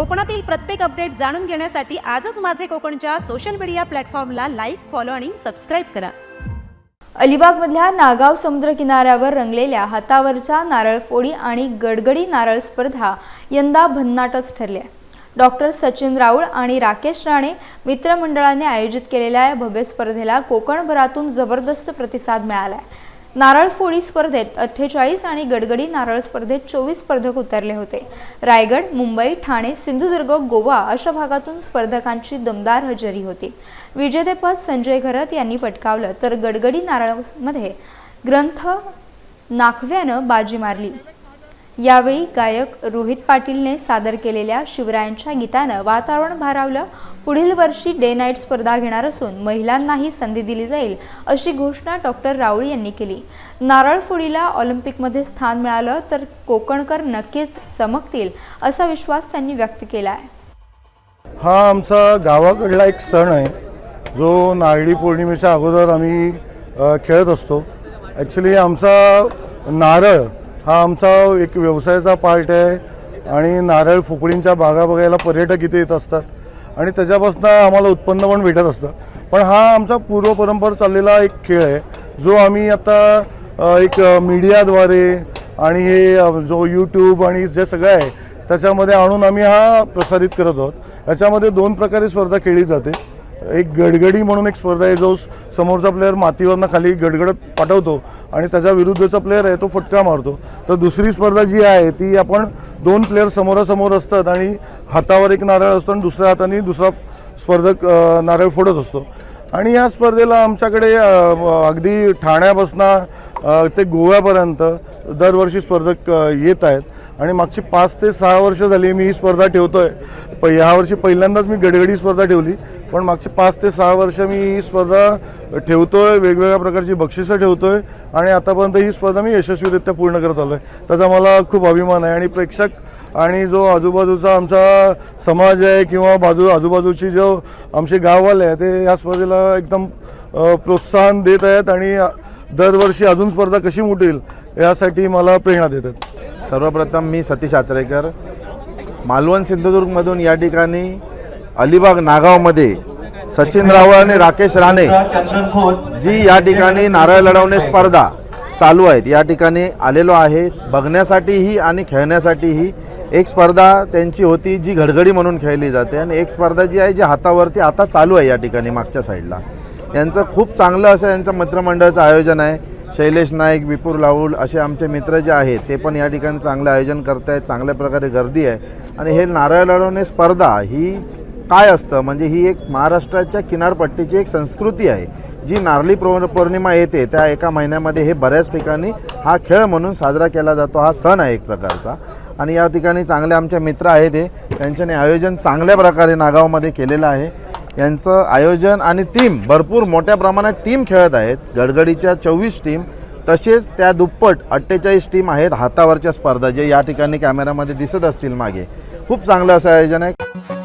कोकणातील प्रत्येक अपडेट जाणून घेण्यासाठी आजच माझे कोकणच्या सोशल मीडिया प्लॅटफॉर्मला लाईक फॉलो आणि सबस्क्राईब करा. अलिबागमधल्या नागाव समुद्र किनाऱ्यावर रंगलेल्या हातावरच्या नारळ फोडी आणि गडगडी नारळ स्पर्धा यंदा भन्नाटच ठरल्या. डॉक्टर सचिन राऊळ आणि राकेश राणे मित्रमंडळाने आयोजित केलेल्या या भव्य स्पर्धेला कोकणभरातून जबरदस्त प्रतिसाद मिळाला आहे नारळ फोडी स्पर्धेत अठ्ठेचाळीस आणि गडगडी नारळ स्पर्धेत चोवीस स्पर्धक उतरले होते. रायगड मुंबई ठाणे सिंधुदुर्ग गोवा अशा भागातून स्पर्धकांची दमदार हजेरी होती. विजेतेपद संजय घरत यांनी पटकावलं तर गडगडी नारळमध्ये ग्रंथ नाखव्यानं बाजी मारली. यावेळी गायक रोहित पाटीलने सादर केलेल्या शिवरायांच्या गीतानं वातावरण भारावलं. पुढील वर्षी डे नाईट स्पर्धा घेणार असून महिलांनाही संधी दिली जाईल अशी घोषणा डॉक्टर राऊळ यांनी केली. नारळ फुडीला ऑलिम्पिकमध्ये स्थान मिळालं तर कोकणकर नक्कीच चमकतील असा विश्वास त्यांनी व्यक्त केला आहे हा आमचा गावाकडला एक सण आहे. जो नारळी पौर्णिमेच्या अगोदर आम्ही खेळत असतो. ॲक्च्युली आमचा नारळ हा आमचा एक व्यवसायाचा पार्ट आहे आणि नारळ फुकळींच्या बागा बघायला पर्यटक इथे येत असतात. आणि त्याच्यापासून आम्हाला उत्पन्न पण भेटत असतं. पण हा आमचा पूर्व परंपरा चाललेला एक खेळ आहे. जो आम्ही आता एक मीडियाद्वारे आणि हे जो यूट्यूब आणि जे सगळं आहे त्याच्यामध्ये आणून आम्ही हा प्रसारित करत आहोत. याच्यामध्ये दोन प्रकारे स्पर्धा खेळली जाते. एक गडगडी म्हणून एक स्पर्धा आहे जो समोरचा प्लेअर मातीवरनं खाली गडगडत पाठवतो. आणि त्याच्या विरुद्धचा प्लेअर आहे तो फटका मारतो. तर दुसरी स्पर्धा जी आहे ती आपण दोन प्लेअर समोरासमोर असतात आणि हातावर एक नारळ असतो आणि दुसऱ्या हाताने दुसरा स्पर्धक नारळ फोडत असतो. आणि या स्पर्धेला आमच्याकडे अगदी ठाण्यापासून ते गोव्यापर्यंत दरवर्षी स्पर्धक येत आहेत. आणि मागची पाच ते सहा वर्ष झाली मी ही स्पर्धा ठेवतोय. प ह्यावर्षी पहिल्यांदाच मी गडगडी स्पर्धा ठेवली. पण मागचे पाच ते सहा वर्ष मी ही स्पर्धा ठेवतोय वेगवेगळ्या प्रकारची बक्षिसं ठेवतोय आणि आतापर्यंत ही स्पर्धा मी यशस्वीरित्या पूर्ण करत आलो आहे त्याचा मला खूप अभिमान आहे आणि प्रेक्षक आणि जो आजूबाजूचा आमचा समाज आहे किंवा बाजू आजूबाजूची जो आमचे गाववाले आहे ते या स्पर्धेला एकदम प्रोत्साहन देत आहेत आणि दरवर्षी अजून स्पर्धा कशी मोठील यासाठी मला प्रेरणा देतात सर्वप्रथम मी सतीश आचरेकर मालवण सिंधुदुर्गमधून या ठिकाणी अलिबाग नागावमध्ये सचिन रावळ आणि राकेश राणे जी या ठिकाणी नारळ लढवणे स्पर्धा चालू आहेत. या ठिकाणी आलेलो आहे. बघण्यासाठीही आणि खेळण्यासाठीही एक स्पर्धा त्यांची होती जी घडघडी म्हणून खेळली जाते. आणि एक स्पर्धा जी आहे जी हातावरती आता चालू आहे या ठिकाणी मागच्या साईडला. यांचं खूप चांगलं असं यांचं मित्रमंडळाचं आयोजन आहे. शैलेश नाईक विपुर लाऊल असे आमचे मित्र जे आहेत ते पण या ठिकाणी चांगलं आयोजन करत आहेत चांगल्या प्रकारे गर्दी आहे. आणि हे नारळ लढवणे स्पर्धा ही काय असतं? म्हणजे ही एक महाराष्ट्राच्या किनारपट्टीची एक संस्कृती आहे. जी नारळी पौ पौर्णिमा येते त्या एका महिन्यामध्ये हे बऱ्याच ठिकाणी हा खेळ म्हणून साजरा केला जातो. हा सण आहे एक प्रकारचा. आणि या ठिकाणी चांगले आमचे मित्र आहेत हे. त्यांच्याने आयोजन चांगल्या प्रकारे नागावमध्ये केलेलं आहे. यांचं आयोजन आणि टीम भरपूर मोठ्या प्रमाणात टीम खेळत आहेत. गडगडीच्या चोवीस टीम तसेच त्या दुप्पट अठ्ठेचाळीस टीम आहेत हातावरच्या स्पर्धा जे या ठिकाणी कॅमेऱ्यामध्ये दिसत असतील मागे. खूप चांगलं असं आयोजन आहे.